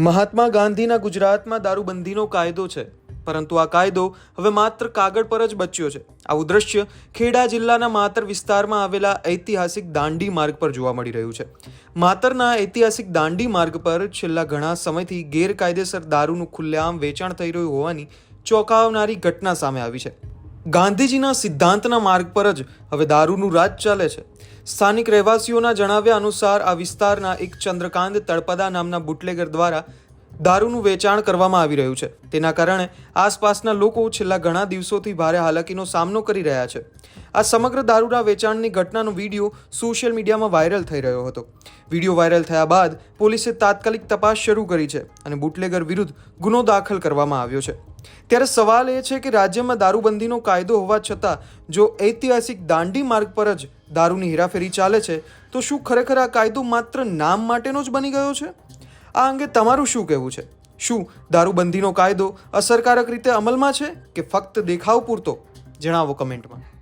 મહાત્મા ગાંધીના ગુજરાતમાં દારૂબંધીનો કાયદો છે. પરંતુ આ કાયદો હવે માત્ર કાગળ પર જ બચ્યો છે. આવું દ્રશ્ય ખેડા જિલ્લાના માતર વિસ્તારમાં આવેલા ઐતિહાસિક દાંડી માર્ગ પર જોવા મળી રહ્યું છે. માતરના ઐતિહાસિક દાંડી માર્ગ પર છેલ્લા ઘણા સમયથી ગેરકાયદેસર દારૂનું ખુલ્લેઆમ વેચાણ થઈ રહ્યું હોવાની ચોંકાવનારી ઘટના સામે આવી છે. ગાંધીજીના સિદ્ધાંતના માર્ગ પર જ હવે દારૂનું રાજ ચાલે છે. સ્થાનિક રહેવાસીઓના જણાવ્યા અનુસાર આ વિસ્તારના એક ચંદ્રકાંત તળપદા નામના બુટલેગર દ્વારા દારૂનું વેચાણ કરવામાં આવી રહ્યું છે. તેના કારણે આસપાસના લોકો છેલ્લા ઘણા દિવસોથી ભારે હાલાકીનો સામનો કરી રહ્યા છે. આ સમગ્ર દારૂના વેચાણની ઘટનાનો વીડિયો સોશિયલ મીડિયામાં વાયરલ થઈ રહ્યો હતો. વીડિયો વાયરલ થયા બાદ પોલીસે તાત્કાલિક તપાસ શરૂ કરી છે અને બુટલેગર વિરુદ્ધ ગુનો દાખલ કરવામાં આવ્યો છે. ત્યારે સવાલ એ છે કે રાજ્યમાં દારૂબંધીનો કાયદો હોવા છતાં જો ઐતિહાસિક દાંડી માર્ગ પર જ દારૂની હેરાફેરી ચાલે છે, તો શું ખરેખર આ કાયદો માત્ર નામ માટેનો જ બની ગયો છે? આ અંગે તમારું શું કહેવું છે? શું દારૂબંધીનો કાયદો અસરકારક રીતે અમલમાં છે કે ફક્ત દેખાવ પૂરતો? જણાવો કમેન્ટમાં.